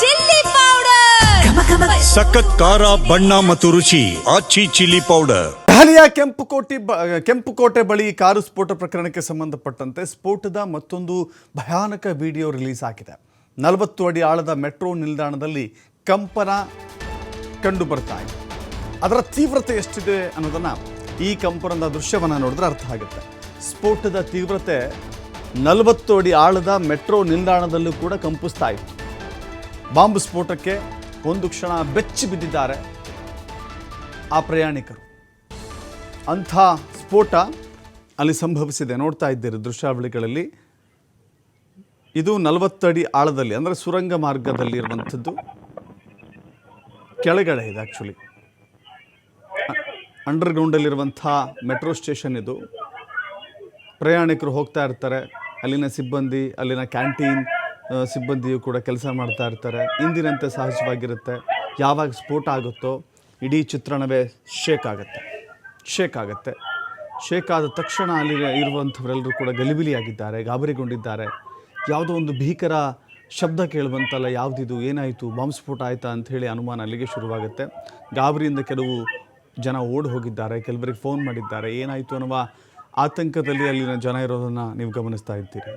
Chilli powder. ಸಖತ್ ಖಾರ ಬಣ್ಣ ಮತ್ತು ರುಚಿ. Aachi chilli powder. ದೆಹಲಿಯ ಕೆಂಪುಕೋಟೆ ಬ ಕೆಂಪುಕೋಟೆ ಬಳಿ ಕಾರು ಸ್ಫೋಟ ಪ್ರಕರಣಕ್ಕೆ ಸಂಬಂಧಪಟ್ಟಂತೆ ಸ್ಫೋಟದ ಮತ್ತೊಂದು ಭಯಾನಕ ವಿಡಿಯೋ ರಿಲೀಸ್ ಆಗಿದೆ. ನಲವತ್ತು ಅಡಿ ಆಳದ ಮೆಟ್ರೋ ನಿಲ್ದಾಣದಲ್ಲಿ ಕಂಪನ ಕಂಡು ಬರ್ತಾ ಇದೆ. ಅದರ ತೀವ್ರತೆ ಎಷ್ಟಿದೆ ಅನ್ನೋದನ್ನು ಈ ಕಂಪನದ ದೃಶ್ಯವನ್ನು ನೋಡಿದ್ರೆ ಅರ್ಥ ಆಗುತ್ತೆ. ಸ್ಫೋಟದ ತೀವ್ರತೆ ನಲವತ್ತು ಅಡಿ ಆಳದ ಮೆಟ್ರೋ ನಿಲ್ದಾಣದಲ್ಲೂ ಕೂಡ ಕಂಪಿಸ್ತಾ ಇತ್ತು. ಬಾಂಬ್ ಸ್ಫೋಟಕ್ಕೆ ಒಂದು ಕ್ಷಣ ಬೆಚ್ಚಿ ಬಿದ್ದಿದ್ದಾರೆ ಆ ಪ್ರಯಾಣಿಕರು. ಅಂಥ ಸ್ಫೋಟ ಅಲ್ಲಿ ಸಂಭವಿಸಿದೆ. ನೋಡ್ತಾ ಇದ್ದೀರಿ ದೃಶ್ಯಾವಳಿಗಳಲ್ಲಿ. ಇದು ನಲವತ್ತಡಿ ಆಳದಲ್ಲಿ, ಅಂದರೆ ಸುರಂಗ ಮಾರ್ಗದಲ್ಲಿ ಇರುವಂಥದ್ದು. ಕೆಳಗಡೆ ಇದೆ ಆ್ಯಕ್ಚುಲಿ ಅಂಡರ್ಗ್ರೌಂಡಲ್ಲಿರುವಂಥ ಮೆಟ್ರೋ ಸ್ಟೇಷನ್ ಇದು. ಪ್ರಯಾಣಿಕರು ಹೋಗ್ತಾ ಇರ್ತಾರೆ. ಅಲ್ಲಿನ ಸಿಬ್ಬಂದಿ, ಅಲ್ಲಿನ ಕ್ಯಾಂಟೀನ್ ಸಿಬ್ಬಂದಿಯು ಕೂಡ ಕೆಲಸ ಮಾಡ್ತಾ ಇರ್ತಾರೆ. ಇಂದಿನಂತೆ ಸಹಜವಾಗಿರುತ್ತೆ. ಯಾವಾಗ ಸ್ಫೋಟ ಆಗುತ್ತೋ ಇಡೀ ಚಿತ್ರಣವೇ ಶೇಕ್ ಆಗುತ್ತೆ. ಶೇಕ್ ಆಗುತ್ತೆ. ಶೇಕ್ ಆದ ತಕ್ಷಣ ಅಲ್ಲಿ ಇರುವಂಥವರೆಲ್ಲರೂ ಕೂಡ ಗಲಿಬಿಲಿಯಾಗಿದ್ದಾರೆ, ಗಾಬರಿಗೊಂಡಿದ್ದಾರೆ. ಯಾವುದೋ ಒಂದು ಭೀಕರ ಶಬ್ದ ಕೇಳುವಂತಲ್ಲ, ಯಾವುದಿದು, ಏನಾಯಿತು ಬಾಂಬ್ ಸ್ಫೋಟ ಆಯಿತಾ ಅಂತ ಹೇಳಿ ಅನುಮಾನ ಅಲ್ಲಿಗೆ ಶುರುವಾಗುತ್ತೆ. ಗಾಬರಿಯಿಂದ ಕೆಲವು ಜನ ಓಡಿ ಹೋಗಿದ್ದಾರೆ, ಕೆಲವರಿಗೆ ಫೋನ್ ಮಾಡಿದ್ದಾರೆ. ಏನಾಯಿತು ಅನ್ನುವ ಆತಂಕದಲ್ಲಿ ಅಲ್ಲಿನ ಜನ ಇರೋದನ್ನು ನೀವು ಗಮನಿಸ್ತಾ ಇರ್ತೀರಿ.